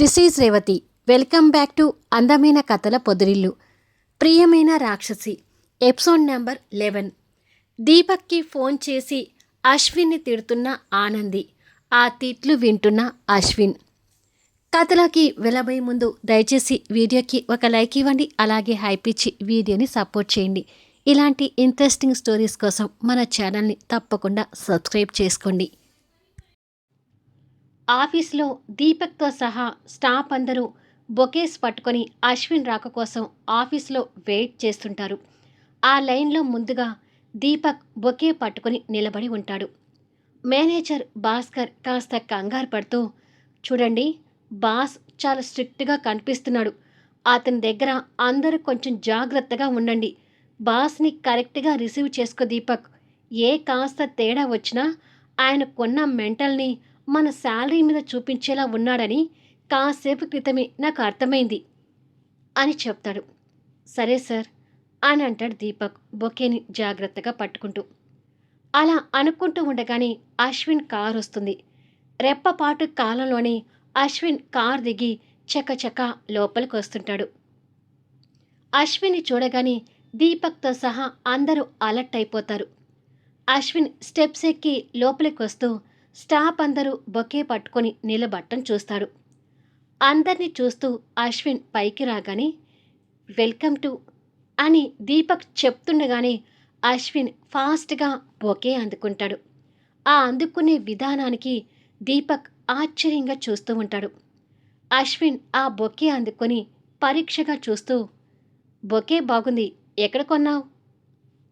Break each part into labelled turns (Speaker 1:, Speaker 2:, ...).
Speaker 1: This is Revathi. Welcome back to అందమైన కథల పొదిరిల్లు. ప్రియమైన రాక్షసి ఎపిసోడ్ నెంబర్ లెవెన్. దీపక్కి ఫోన్ చేసి అశ్విన్ని తిడుతున్న ఆనంది ఆ తిట్లు వింటున్న అశ్విన్. కథలోకి వెళ్ళబోయే ముందు దయచేసి వీడియోకి ఒక లైక్ ఇవ్వండి అలాగే హైప్ ఇచ్చి వీడియోని సపోర్ట్ చేయండి. ఇలాంటి ఇంట్రెస్టింగ్ స్టోరీస్ కోసం మన ఛానల్ని తప్పకుండా సబ్స్క్రైబ్ చేసుకోండి. ఆఫీస్లో దీపక్తో సహా స్టాఫ్ అందరూ బొకేస్ పట్టుకొని అశ్విన్ రాక కోసం ఆఫీస్లో వెయిట్ చేస్తుంటారు. ఆ లైన్లో ముందుగా దీపక్ బొకే పట్టుకొని నిలబడి ఉంటాడు. మేనేజర్ భాస్కర్ కాస్త కంగారు పడుతూ చూడండి బాస్ చాలా స్ట్రిక్ట్గా కనిపిస్తున్నాడు. అతని దగ్గర అందరూ కొంచెం జాగ్రత్తగా ఉండండి. బాస్ని కరెక్ట్గా రిసీవ్ చేసుకో దీపక్. ఏ కాస్త తేడా వచ్చినా ఆయన కొన్న మెంటల్ని మన శాలరీ మీద చూపించేలా ఉన్నాడని కాసేపు క్రితమే నాకు అర్థమైంది అని చెప్తాడు. సరే సార్ అని అంటాడు దీపక్ బొకేని జాగ్రత్తగా పట్టుకుంటూ. అలా అనుకుంటూ ఉండగానే అశ్విన్ కార్ వస్తుంది. రెప్పపాటు కాలంలోనే అశ్విన్ కార్ దిగి చకచక లోపలికి వస్తుంటాడు. అశ్విన్ని చూడగానే దీపక్తో సహా అందరూ అలర్ట్ అయిపోతారు. అశ్విన్ స్టెప్స్ ఎక్కి లోపలికి వస్తూ స్టాఫ్ అందరూ బొకే పట్టుకొని నిలబట్టం చూస్తాడు. అందరినీ చూస్తూ అశ్విన్ పైకి రాగానే వెల్కమ్ టు అని దీపక్ చెప్తుండగానే అశ్విన్ ఫాస్ట్గా బొకే అందుకుంటాడు. ఆ అందుకునే విధానానికి దీపక్ ఆశ్చర్యంగా చూస్తూ ఉంటాడు. అశ్విన్ ఆ బొకే అందుకొని పరీక్షగా చూస్తూ బొకే బాగుంది ఎక్కడ కొన్నావు?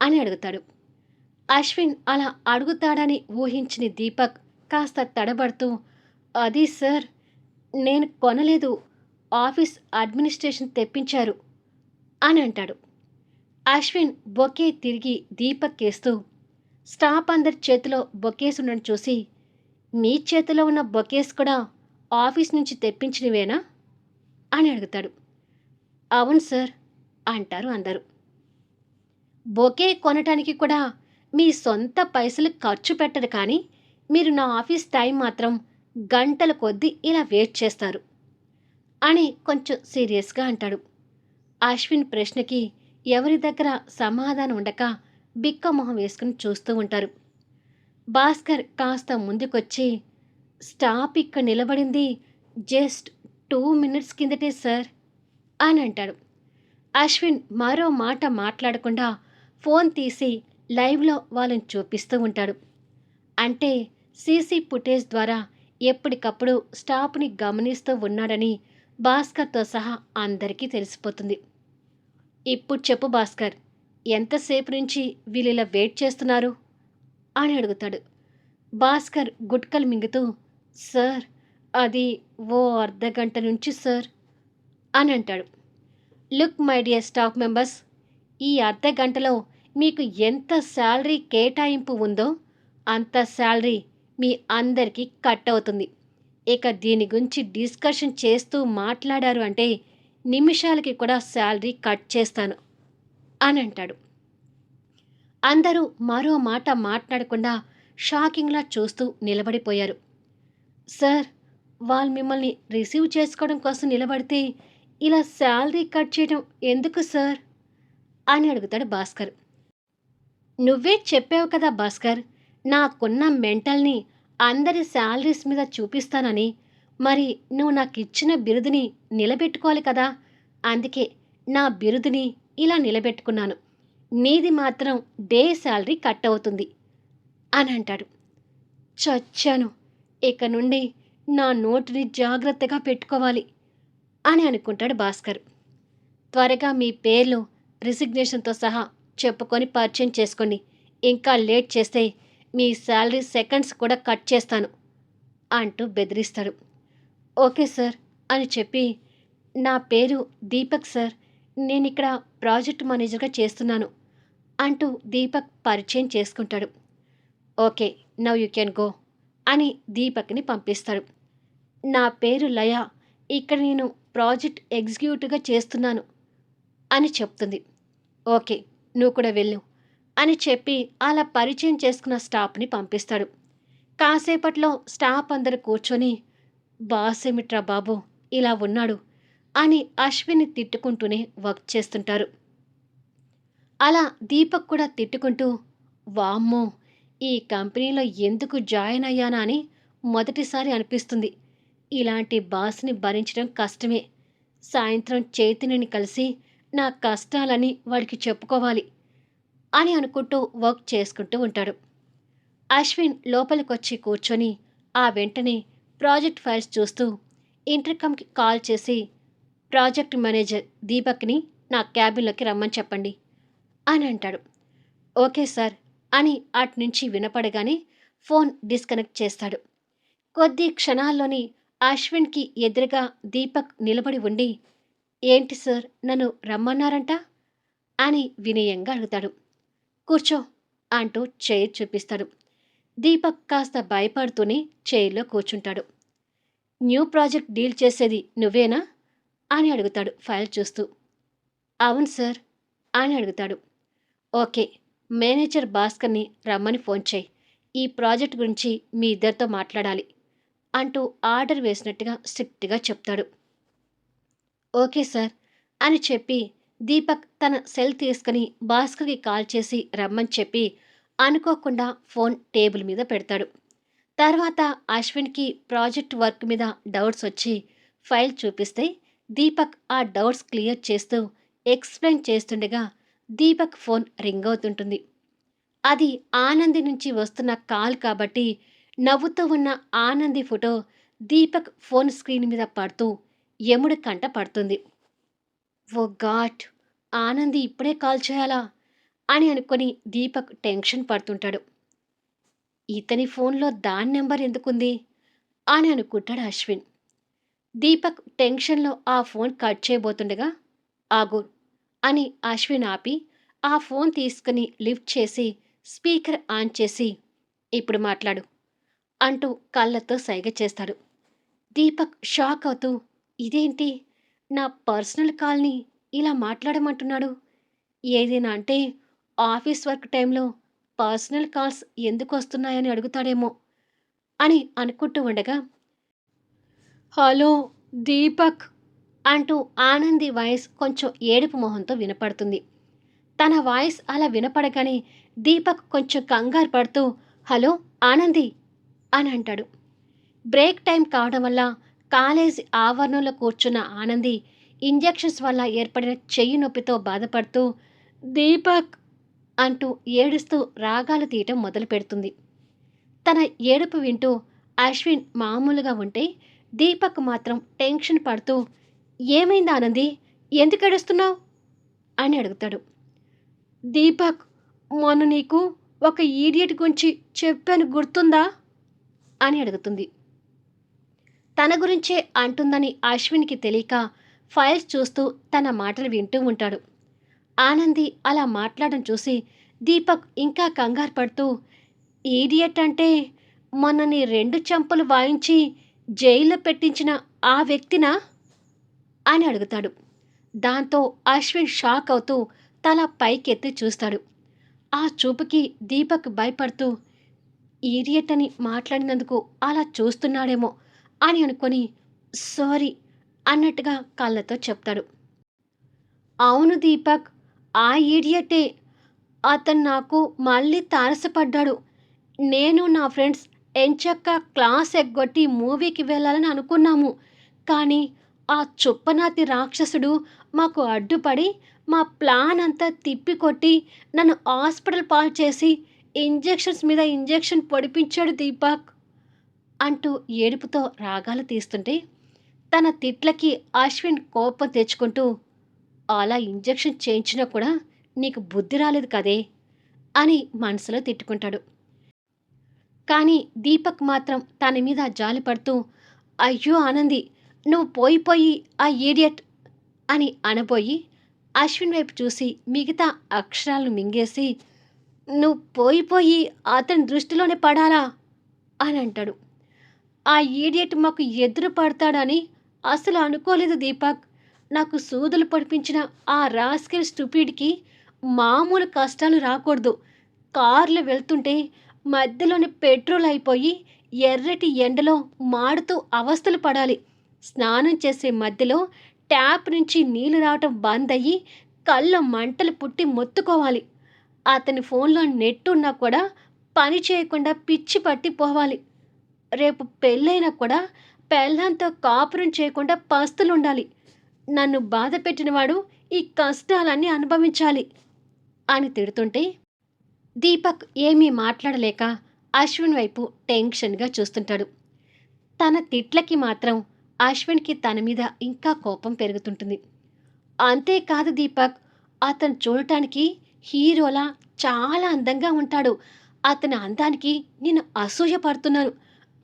Speaker 1: అని అడుగుతాడు. అశ్విన్ అలా అడుగుతాడని ఊహించిన దీపక్ కాస్త తడబడుతూ అది సార్ నేను కొనలేదు. ఆఫీస్ అడ్మినిస్ట్రేషన్ తెప్పించారు అని అంటాడు. అశ్విన్ బొకే తిరిగి దీపక్కేస్తూ స్టాఫ్ అందరి చేతిలో బొకేస్ ఉండడం చూసి మీ చేతిలో ఉన్న బొకేస్ కూడా ఆఫీస్ నుంచి తెప్పించినవేనా? అని అడుగుతాడు. అవును సార్ అంటారు అందరూ. బొకే కొనటానికి కూడా మీ సొంత పైసలు ఖర్చు పెట్టరు కానీ మీరు నా ఆఫీస్ టైం మాత్రం గంటల కొద్దీ ఇలా వెయిట్ చేస్తారు అని కొంచెం సీరియస్గా అంటాడు. అశ్విన్ ప్రశ్నకి ఎవరి దగ్గర సమాధానం ఉండక బిక్క మొహం వేసుకుని చూస్తూ ఉంటారు. భాస్కర్ కాస్త ముందుకొచ్చి స్టాప్ ఇక్కడ నిలబడింది జస్ట్ టూ మినిట్స్ కిందటే సార్ అని అంటాడు. అశ్విన్ మరో మాట మాట్లాడకుండా ఫోన్ తీసి లైవ్లో వాళ్ళని చూపిస్తూ ఉంటాడు. అంటే సీసీ ఫుటేజ్ ద్వారా ఎప్పటికప్పుడు స్టాఫ్ని గమనిస్తూ ఉన్నాడని భాస్కర్తో సహా అందరికీ తెలిసిపోతుంది. ఇప్పుడు చెప్పు భాస్కర్ ఎంతసేపు నుంచి వీళ్ళు ఇలా వెయిట్ చేస్తున్నారు? అని అడుగుతాడు. భాస్కర్ గుట్కలు మింగుతూ సార్ అది ఓ అర్ధ గంట నుంచి సార్ అని అంటాడు. Look my dear staff members ఈ అర్ధ గంటలో మీకు ఎంత శాలరీ కేటాయింపు ఉందో అంత శాలరీ మీ అందరికీ కట్ అవుతుంది. ఇక దీని గురించి డిస్కషన్ చేస్తూ మాట్లాడారు అంటే నిమిషాలకి కూడా శాలరీ కట్ చేస్తాను అని అంటాడు. అందరూ మరో మాట మాట్లాడకుండా షాకింగ్లా చూస్తూ నిలబడిపోయారు. సార్ వాళ్ళు మిమ్మల్ని రిసీవ్ చేసుకోవడం కోసం నిలబడితే ఇలా శాలరీ కట్ చేయడం ఎందుకు సార్? అని అడుగుతాడు భాస్కర్. నువ్వే చెప్పావు కదా భాస్కర్ నాకున్న మెంటల్ని అందరి శాలరీస్ మీద చూపిస్తానని. మరి నువ్వు నాకు ఇచ్చిన బిరుదుని నిలబెట్టుకోవాలి కదా? అందుకే నా బిరుదుని ఇలా నిలబెట్టుకున్నాను. నీది మాత్రం డే శాలరీ కట్ అవుతుంది అని అంటాడు. చచ్చాను. ఇక నుండి నా నోటిని జాగ్రత్తగా పెట్టుకోవాలి అని అనుకుంటాడు భాస్కర్. త్వరగా మీ పేర్లు రిసిగ్నేషన్తో సహా చెప్పుకొని పరిచయం చేసుకోండి. ఇంకా లేట్ చేస్తే మీ శాలరీ సెకండ్స్ కూడా కట్ చేస్తాను అంటూ బెదిరిస్తాడు. ఓకే సార్ అని చెప్పి నా పేరు దీపక్ సార్ నేను ఇక్కడ ప్రాజెక్ట్ మేనేజర్గా చేస్తున్నాను అంటూ దీపక్ పరిచయం చేసుకుంటాడు. Okay now you can go అని దీపక్ని పంపిస్తాడు. నా పేరు లయ ఇక్కడ నేను ప్రాజెక్ట్ ఎగ్జిక్యూటివ్గా చేస్తున్నాను అని చెప్తుంది. ఓకే నువ్వు కూడా వెళ్ళు. అని చెప్పి అలా పరిచయం చేసుకున్న స్టాఫ్ని పంపిస్తాడు. కాసేపట్లో స్టాఫ్ అందరు కూర్చొని బాస్ ఏమిట్రా బాబు ఇలా ఉన్నాడు అని అశ్విని తిట్టుకుంటూనే వర్క్ చేస్తుంటారు. అలా దీపక్ కూడా తిట్టుకుంటూ వామ్మో ఈ కంపెనీలో ఎందుకు జాయిన్ అయ్యానా అని మొదటిసారి అనిపిస్తుంది. ఇలాంటి బాస్ని భరించడం కష్టమే. సాయంత్రం చైతన్యని కలిసి నా కష్టాలని వాడికి చెప్పుకోవాలి. అని అనుకుంటూ వర్క్ చేసుకుంటూ ఉంటాడు. అశ్విన్ లోపలికొచ్చి కూర్చొని ఆ వెంటనే ప్రాజెక్ట్ ఫైల్స్ చూస్తూ ఇంటర్కమ్కి కాల్ చేసి ప్రాజెక్ట్ మేనేజర్ దీపక్ని నా క్యాబిన్లోకి రమ్మని చెప్పండి అని అంటాడు. ఓకే సార్ అని అటు నుంచి వినపడగానే ఫోన్ డిస్కనెక్ట్ చేస్తాడు. కొద్ది క్షణాల్లోని అశ్విన్కి ఎదురుగా దీపక్ నిలబడి ఉండి ఏంటి సార్ నన్ను రమ్మన్నారంట? అని వినయంగా అడుగుతాడు. కూర్చో అంటూ చైర్ చూపిస్తాడు. దీపక్ కాస్త భయపడుతూనే చైర్లో కూర్చుంటాడు. న్యూ ప్రాజెక్ట్ డీల్ చేసేది నువ్వేనా? అని అడుగుతాడు ఫైల్ చూస్తూ. అవును సార్ అని అడుగుతాడు. ఓకే మేనేజర్ భాస్కర్ని రమ్మని ఫోన్ చేయి. ఈ ప్రాజెక్ట్ గురించి మీ ఇద్దరితో మాట్లాడాలి అంటూ ఆర్డర్ వేసినట్టుగా స్ట్రిక్ట్గా చెప్తాడు. ఓకే సార్ అని చెప్పి దీపక్ తన సెల్ తీసుకుని భాస్కర్కి కాల్ చేసి రమ్మని చెప్పి అనుకోకుండా ఫోన్ టేబుల్ మీద పెడతాడు. తర్వాత అశ్విన్కి ప్రాజెక్ట్ వర్క్ మీద డౌట్స్ వచ్చి ఫైల్ చూపిస్తే దీపక్ ఆ డౌట్స్ క్లియర్ చేస్తూ ఎక్స్ప్లెయిన్ చేస్తుండగా దీపక్ ఫోన్ రింగ్ అవుతుంటుంది. అది ఆనంది నుంచి వస్తున్న కాల్ కాబట్టి నవ్వుతూ ఉన్న Anandi photo Deepak phone screen మీద పడుతూ యముడి కంట పడుతుంది. ఓ గాట్ ఆనంది ఇప్పుడే కాల్ చేయాలా? అని అనుకొని దీపక్ టెన్షన్ పడుతుంటాడు. ఇతని ఫోన్లో దాని నెంబర్ ఎందుకుంది? అని అనుకుంటాడు అశ్విన్. దీపక్ టెన్షన్లో ఆ ఫోన్ కట్ చేయబోతుండగా ఆగు అని అశ్విన్ ఆపి ఆ ఫోన్ తీసుకుని లిఫ్ట్ చేసి స్పీకర్ ఆన్ చేసి ఇప్పుడు మాట్లాడు అంటూ కళ్ళతో సైగ చేస్తాడు. దీపక్ షాక్ అవుతూ ఇదేంటి? నా పర్సనల్ కాల్ని ఇలా మాట్లాడమంటున్నాడు. ఏదైనా అంటే ఆఫీస్ వర్క్ టైంలో పర్సనల్ కాల్స్ ఎందుకు వస్తున్నాయని అడుగుతాడేమో అని అనుకుంటూ ఉండగా హలో దీపక్ అంటూ ఆనంది వాయిస్ కొంచెం ఏడుపు మొహంతో వినపడుతుంది. తన వాయిస్ అలా వినపడగానే దీపక్ కొంచెం కంగారు పడుతూ హలో ఆనంది అని అంటాడు. బ్రేక్ టైం కావడం వల్ల కాలేజీ ఆవరణలో కూర్చున్న ఆనంది ఇంజెక్షన్స్ వల్ల ఏర్పడిన చెయ్యి నొప్పితో బాధపడుతూ దీపక్ అంటూ ఏడుస్తూ రాగాలు తీయటం మొదలు పెడుతుంది తన ఏడుపు వింటూ అశ్విన్ మామూలుగా ఉంటే దీపక్ మాత్రం టెన్షన్ పడుతూ ఏమైంది ఆనంది? ఎందుకు ఏడుస్తున్నావు? అని అడుగుతాడు. దీపక్ మొన్న నీకు ఒక ఈడియట్ గురించి చెప్పాను గుర్తుందా? అని అడుగుతుంది. తన గురించే అంటుందని అశ్విన్కి తెలియక ఫైల్స్ చూస్తూ తన మాటలు వింటూ ఉంటాడు. ఆనంది అలా మాట్లాడడం చూసి దీపక్ ఇంకా కంగారు పడుతూ ఈడియట్ అంటే మొన్నని రెండు చెంపలు వాయించి జైల్లో పెట్టించిన ఆ వ్యక్తినా? అని అడుగుతాడు. దాంతో అశ్విన్ షాక్ అవుతూ తల పైకెత్తి చూస్తాడు. ఆ చూపుకి దీపక్ భయపడుతూ ఈడియట్ అని మాట్లాడినందుకు అలా చూస్తున్నాడేమో అని అనుకొని సారీ అన్నట్టుగా కళ్ళతో చెప్తాడు. అవును దీపక్ ఆ ఈడియటే అతను నాకు మళ్ళీ తారసపడ్డాడు. నేను నా ఫ్రెండ్స్ ఎంచక్క క్లాస్ ఎగ్గొట్టి మూవీకి వెళ్ళాలని అనుకున్నాము. కానీ ఆ చుప్పనాతి రాక్షసుడు మాకు అడ్డుపడి మా ప్లాన్ అంతా తిప్పికొట్టి నన్ను హాస్పిటల్ పాల్ చేసి ఇంజెక్షన్స్ మీద ఇంజెక్షన్ పొడిపించాడు దీపక్. అంటూ ఏడుపుతో రాగాలు తీస్తుంటే తన తిట్లకి అశ్విన్ కోపం తెచ్చుకుంటూ అలా ఇంజెక్షన్ చేయించినా కూడా నీకు బుద్ధి రాలేదు కదే అని మనసులో తిట్టుకుంటాడు. కానీ దీపక్ మాత్రం తన మీద జాలి పడుతూ అయ్యో ఆనంది నువ్వు పోయి పోయి ఆ ఈడియట్ అని అనబోయి అశ్విన్ వైపు చూసి మిగతా అక్షరాలను మింగేసి నువ్వు పోయి పోయి అతని దృష్టిలోనే పడాలా అని అంటాడు. ఆ ఈడియట్ మాకు ఎదురు పడతాడని అసలు అనుకోలేదు దీపక్. నాకు సూదులు పడిపించిన ఆ రాస్కెల్ స్టూపిడ్కి మామూలు కష్టాలు రాకూడదు. కార్లు వెళ్తుంటే మధ్యలోని పెట్రోల్ అయిపోయి ఎర్రటి ఎండలో మాడుతూ అవస్థలు పడాలి. స్నానం చేసే మధ్యలో ట్యాప్ నుంచి నీళ్ళు రావటం బంద్ అయ్యి కళ్ళ మంటలు పుట్టి మొత్తుకోవాలి. అతని ఫోన్లో నెట్ ఉన్నా కూడా పని చేయకుండా పిచ్చి పట్టి పోవాలి రేపు పెళ్ళైనా కూడా పెళ్ళంతో కాపురం చేయకుండా పస్తులుండాలి. నన్ను బాధ పెట్టినవాడు ఈ కష్టాలన్నీ అనుభవించాలి అని తిడుతుంటే దీపక్ ఏమీ మాట్లాడలేక అశ్విన్ వైపు టెన్షన్గా చూస్తుంటాడు. తన తిట్లకి మాత్రం అశ్విన్కి తన మీద ఇంకా కోపం పెరుగుతుంటుంది. అంతేకాదు దీపక్ అతను చూడటానికి హీరోలా చాలా అందంగా ఉంటాడు. అతని అందానికి నేను అసూయపడుతున్నాను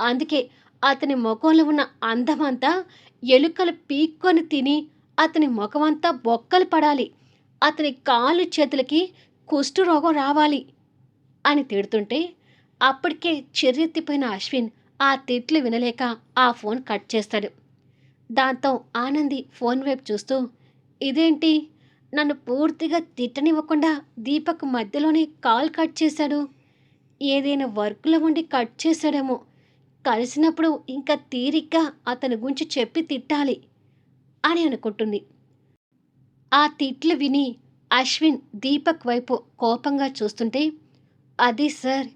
Speaker 1: అందుకే అతని ముఖంలో ఉన్న అందమంతా ఎలుకలు పీక్కొని తిని అతని ముఖమంతా బొక్కలు పడాలి. అతని కాళ్ళు చేతులకి కుష్టు రోగం రావాలి అని తిడుతుంటే అప్పటికే చెర్రెత్తిపోయిన అశ్విన్ ఆ తిట్లు వినలేక ఆ ఫోన్ కట్ చేస్తాడు. దాంతో ఆనంది ఫోన్ వైపు చూస్తూ ఇదేంటి? నన్ను పూర్తిగా తిట్టనివ్వకుండా దీపక్ మధ్యలోనే కాల్ కట్ చేశాడు. ఏదైనా వర్క్లో ఉండి కట్ చేశాడేమో కలిసినప్పుడు ఇంకా తీరిగ్గా అతని గురించి చెప్పి తిట్టాలి అని అనుకుంటుంది. ఆ తిట్లు విని అశ్విన్ దీపక్ వైపు కోపంగా చూస్తుంటే అది సార్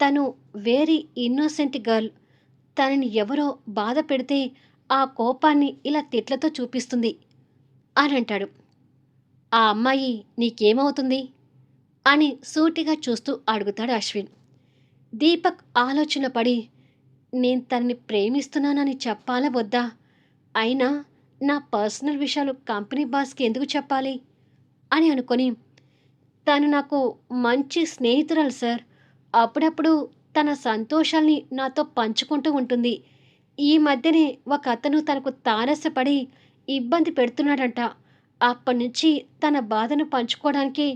Speaker 1: తను వేరీ ఇన్నోసెంట్ గర్ల్. తనని ఎవరో బాధ పెడితే ఆ కోపాన్ని ఇలా తిట్లతో చూపిస్తుంది అని అంటాడు. ఆ అమ్మాయి నీకేమవుతుంది? అని సూటిగా చూస్తూ అడుగుతాడు అశ్విన్. దీపక్ ఆలోచన పడి నేను తనని ప్రేమిస్తున్నానని చెప్పాలా వద్దా? అయినా నా పర్సనల్ విషయాలు కంపెనీ బాస్కి ఎందుకు చెప్పాలి? అని అనుకొని తను నాకు మంచి స్నేహితురాలు సార్. అప్పుడప్పుడు తన సంతోషాల్ని నాతో పంచుకుంటూ ఉంటుంది. ఈ మధ్యనే ఒక అతను తనకు తారసపడి ఇబ్బంది పెడుతున్నాడంట. అప్పటి నుంచి తన బాధను పంచుకోవడానికి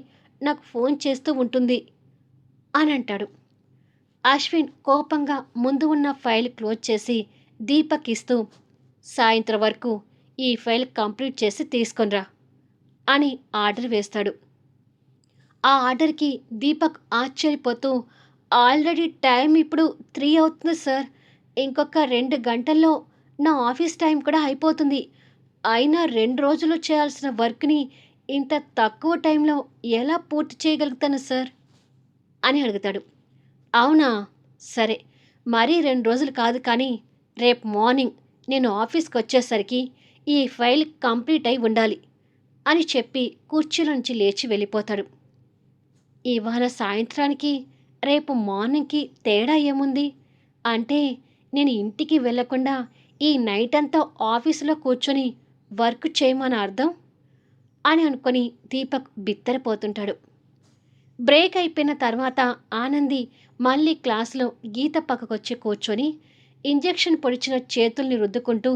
Speaker 1: నాకు ఫోన్ చేస్తూ ఉంటుంది. అని అంటాడు. అశ్విన్ కోపంగా ముందు ఉన్న ఫైల్ క్లోజ్ చేసి దీపక్ ఇస్తూ సాయంత్రం వరకు ఈ ఫైల్ కంప్లీట్ చేసి తీసుకొనిరా అని ఆర్డర్ వేస్తాడు. ఆ ఆర్డర్కి దీపక్ ఆశ్చర్యపోతూ ఆల్రెడీ టైం ఇప్పుడు త్రీ అవుతుంది సార్. ఇంకొక రెండు గంటల్లో నా ఆఫీస్ టైం కూడా అయిపోతుంది. అయినా రెండు రోజులు చేయాల్సిన వర్క్ని ఇంత తక్కువ టైంలో ఎలా పూర్తి చేయగలుగుతాను సార్? అని అడుగుతాడు. అవునా? సరే. మరీ రెండు రోజులు కాదు కానీ రేపు మార్నింగ్ నేను ఆఫీస్కి వచ్చేసరికి ఈ ఫైల్ కంప్లీట్ అయి ఉండాలి అని చెప్పి కుర్చీలో నుంచి లేచి వెళ్ళిపోతాడు. ఇవాళ సాయంత్రానికి రేపు మార్నింగ్కి తేడా ఏముంది? అంటే నేను ఇంటికి వెళ్ళకుండా ఈ నైట్ అంతా ఆఫీసులో కూర్చొని వర్క్ చేయమని అర్థం? అని అనుకొని దీపక్ బిత్తరపోతుంటాడు. బ్రేక్ అయిపోయిన తర్వాత ఆనంది మళ్ళీ క్లాస్లో గీత పక్కకొచ్చి కూర్చొని ఇంజెక్షన్ పొడిచిన చేతుల్ని రుద్దుకుంటూ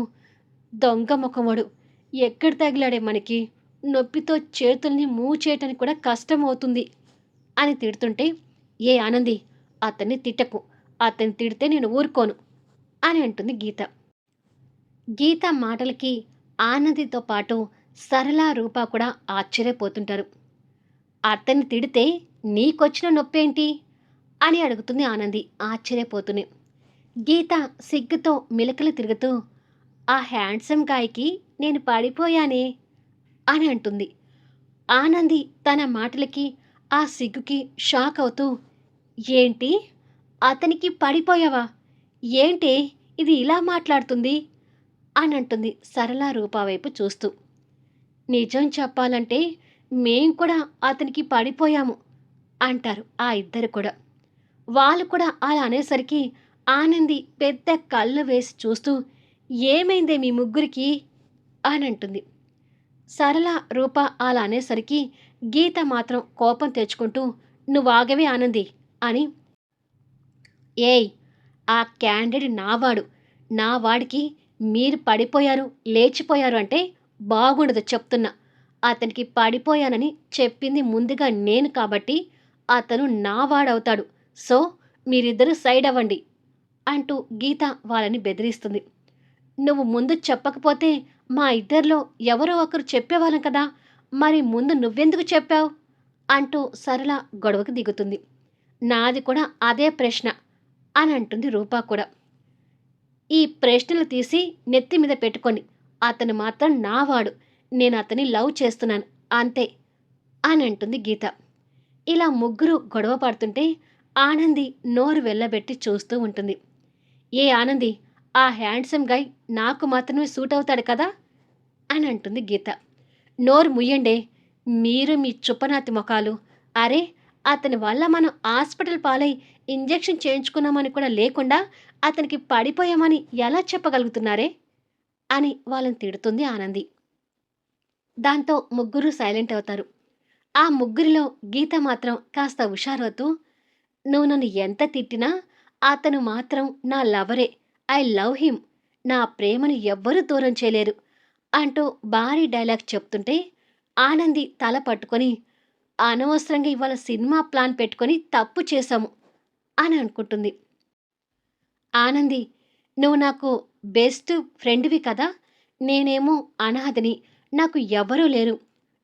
Speaker 1: దొంగ ముఖముడు ఎక్కడ తగిలాడే మనకి? నొప్పితో చేతుల్ని మూవ్ చేయటానికి కూడా కష్టం అవుతుంది అని తిడుతుంటే ఏ ఆనంది అతన్ని తిట్టకు అతన్ని తిడితే నేను ఊరుకోను అని అంటుంది గీత. గీత మాటలకి ఆనందితో పాటు సరళ రూప కూడా ఆశ్చర్యపోతుంటారు. అతన్ని తిడితే నీకొచ్చిన నొప్పేంటి? అని అడుగుతుంది ఆనంది ఆశ్చర్యపోతూనే. గీత సిగ్గుతో మిలకలు తిరుగుతూ ఆ హ్యాండ్సమ్ గాయకి నేను పడిపోయానే అని అంటుంది. ఆనంది తన మాటలకి ఆ సిగ్గుకి షాక్ అవుతూ ఏంటి? అతనికి పడిపోయావా? ఏంటి ఇది ఇలా మాట్లాడుతుంది? అని అంటుంది సరళ రూపా వైపు చూస్తూ. నిజం చెప్పాలంటే మేం కూడా అతనికి పడిపోయాము అంటారు ఆ ఇద్దరు కూడా. వాళ్ళు కూడా అలా అనేసరికి ఆనంది పెద్ద కళ్ళు వేసి చూస్తూ ఏమైందే మీ ముగ్గురికి? అని అంటుంది. సరళ రూప అలా అనేసరికి గీత మాత్రం కోపం తెచ్చుకుంటూ నువ్వు ఆగవే ఆనంది అని ఏయ్ ఆ క్యాండిడేట్ నావాడు నా వాడికి మీరు పడిపోయారు లేచిపోయారు అంటే బాగుండదు చెప్తున్నా. అతనికి పడిపోయానని చెప్పింది ముందుగా నేను కాబట్టి అతను నా వాడవుతాడు. సో మీరిద్దరూ సైడ్ అవ్వండి అంటూ గీత వాళ్ళని బెదిరిస్తుంది. నువ్వు ముందు చెప్పకపోతే మా ఇద్దరిలో ఎవరో ఒకరు చెప్పేవాళ్ళం కదా మరి ముందు నువ్వెందుకు చెప్పావు? అంటూ సరళ గొడవకు దిగుతుంది. నాది కూడా అదే ప్రశ్న అని అంటుంది రూపా కూడా. ఈ ప్రశ్నలు తీసి నెత్తి మీద పెట్టుకొని అతను మాత్రం నావాడు నేను అతని లవ్ చేస్తున్నాను అంతే అని అంటుంది గీత. ఇలా ముగ్గురు గొడవ పడుతుంటే ఆనంది నోరు వెళ్ళబెట్టి చూస్తూ ఉంటుంది. ఏ ఆనంది ఆ హ్యాండ్సమ్ గై నాకు మాత్రమే సూట్ అవుతాడు కదా? అని అంటుంది గీత. నోరు ముయ్యండే మీరు మీ చుప్పనాతి ముఖాలు. అరే అతని వల్ల మనం హాస్పిటల్ పాలై ఇంజెక్షన్ చేయించుకున్నామని కూడా లేకుండా అతనికి పడిపోయామని ఎలా చెప్పగలుగుతున్నారే? అని వాళ్ళని తిడుతుంది ఆనంది. దాంతో ముగ్గురు సైలెంట్ అవుతారు. ఆ ముగ్గురిలో గీత మాత్రం కాస్త హుషారవుతూ నువ్వు నన్ను ఎంత తిట్టినా అతను మాత్రం నా లవరే. I love him. నా ప్రేమను ఎవ్వరూ దూరం చేయలేరు. అంటూ భారీ డైలాగ్ చెప్తుంటే ఆనంది తల పట్టుకొని అనవసరంగా ఇవాళ సినిమా ప్లాన్ పెట్టుకొని తప్పు చేశాము అని అనుకుంటుంది. ఆనంది నువ్వు నాకు బెస్ట్ ఫ్రెండ్వి కదా. నేనేమో అనాథని. నాకు ఎవరూ లేరు.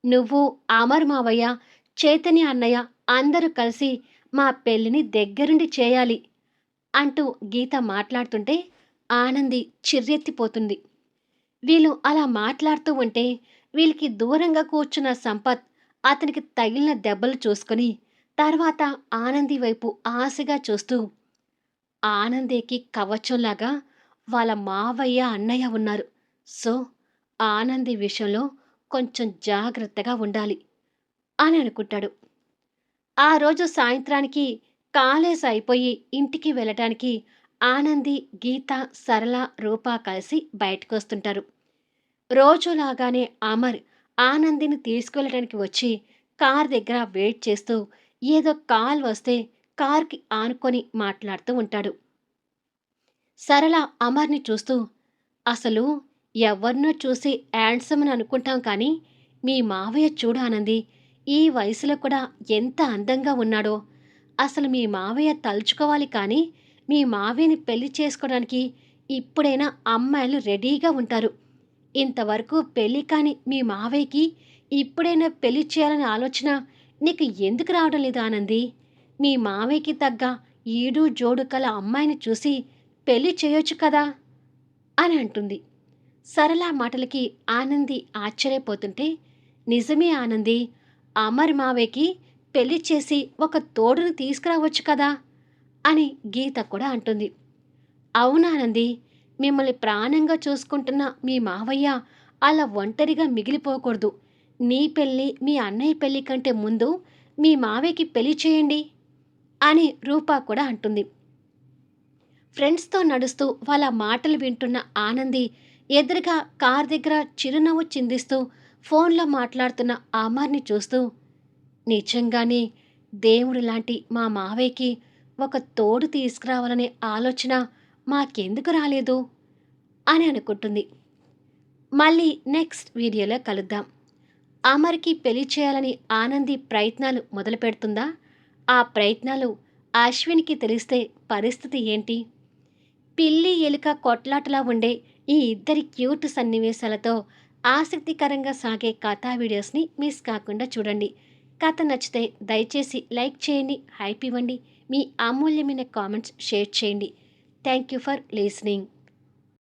Speaker 1: నువ్వు అమర్ మావయ్య చైతన్య అన్నయ్య అందరూ కలిసి మా పెళ్ళిని దగ్గరుండి చేయాలి అంటూ గీత మాట్లాడుతుంటే ఆనంది చిర్రెత్తిపోతుంది. వీళ్ళు అలా మాట్లాడుతూ ఉంటే వీళ్ళకి దూరంగా కూర్చున్న సంపత్ అతనికి తగిలిన దెబ్బలు చూసుకొని తర్వాత ఆనంది వైపు ఆశగా చూస్తూ ఆనందేకి కవచంలాగా వాళ్ళ మావయ్య అన్నయ్య ఉన్నారు. సో ఆనంది విషయంలో కొంచెం జాగ్రత్తగా ఉండాలి అని అనుకుంటాడు. ఆ రోజు సాయంత్రానికి కాలేజ్ అయిపోయి ఇంటికి వెళ్ళటానికి ఆనంది గీత సరళ రూప కలిసి బయటకు వస్తుంటారు రోజులాగానే అమర్ ఆనందిని తీసుకెళ్ళడానికి వచ్చి కార్ దగ్గర వెయిట్ చేస్తూ ఏదో కాల్ వస్తే కార్కి ఆనుకొని మాట్లాడుతూ ఉంటాడు. సరళ అమర్ని చూస్తూ అసలు ఎవరినో చూసి హ్యాండ్సమ్ అని అనుకుంటాం కానీ మీ మావయ్య చూడు ఆనంది ఈ వయసులో కూడా ఎంత అందంగా ఉన్నాడో. అసలు మీ మావయ్య తలుచుకోవాలి కానీ మీ మావయ్యని పెళ్ళి చేసుకోవడానికి ఇప్పుడైనా అమ్మాయిలు రెడీగా ఉంటారు. ఇంతవరకు పెళ్ళి కాని మీ మావయ్యకి ఇప్పుడైనా పెళ్ళి చేయాలనే ఆలోచన నీకు ఎందుకు రావడం లేదు ఆనంది? మీ మావయ్యకి తగ్గ ఈడు జోడు కల అమ్మాయిని చూసి పెళ్ళి చేయొచ్చు కదా? అని అంటుంది. సరళ మాటలకి ఆనంది ఆశ్చర్యపోతుంటే నిజమే ఆనంది అమర్ మావయ్యకి పెళ్ళి చేసి ఒక తోడును తీసుకురావచ్చు కదా? అని గీత కూడా అంటుంది. అవునానంది మిమ్మల్ని ప్రాణంగా చూసుకుంటున్న మీ మావయ్య అలా ఒంటరిగా మిగిలిపోకూడదు. నీ పెళ్ళి మీ అన్నయ్య పెళ్ళి కంటే ముందు మీ మావయ్యకి పెళ్ళి చేయండి అని రూపా కూడా అంటుంది. ఫ్రెండ్స్తో నడుస్తూ వాళ్ళ మాటలు వింటున్న ఆనంది ఎదురుగా కార్ దగ్గర చిరునవ్వు చిందిస్తూ ఫోన్లో మాట్లాడుతున్న అమర్ని చూస్తూ నిజంగానే దేవుడు లాంటి మా మావయ్యకి ఒక తోడు తీసుకురావాలనే ఆలోచన మాకెందుకు రాలేదు? అని అనుకుంటుంది. మళ్ళీ నెక్స్ట్ వీడియోలో కలుద్దాం. అమర్కి పెళ్ళి చేయాలని ఆనంది ప్రయత్నాలు మొదలు పెడుతుందా ఆ ప్రయత్నాలు అశ్విన్కి తెలిస్తే పరిస్థితి ఏంటి? పిల్లి ఎలుక కొట్లాటలా ఉండే ఈ ఇద్దరి క్యూట్ సన్నివేశాలతో ఆసక్తికరంగా సాగే కథా వీడియోస్ని మిస్ కాకుండా చూడండి. కథ నచ్చితే దయచేసి లైక్ చేయండి హైప్ ఇవ్వండి మీ అమూల్యమైన కామెంట్స్ షేర్ చేయండి. Thank you for listening.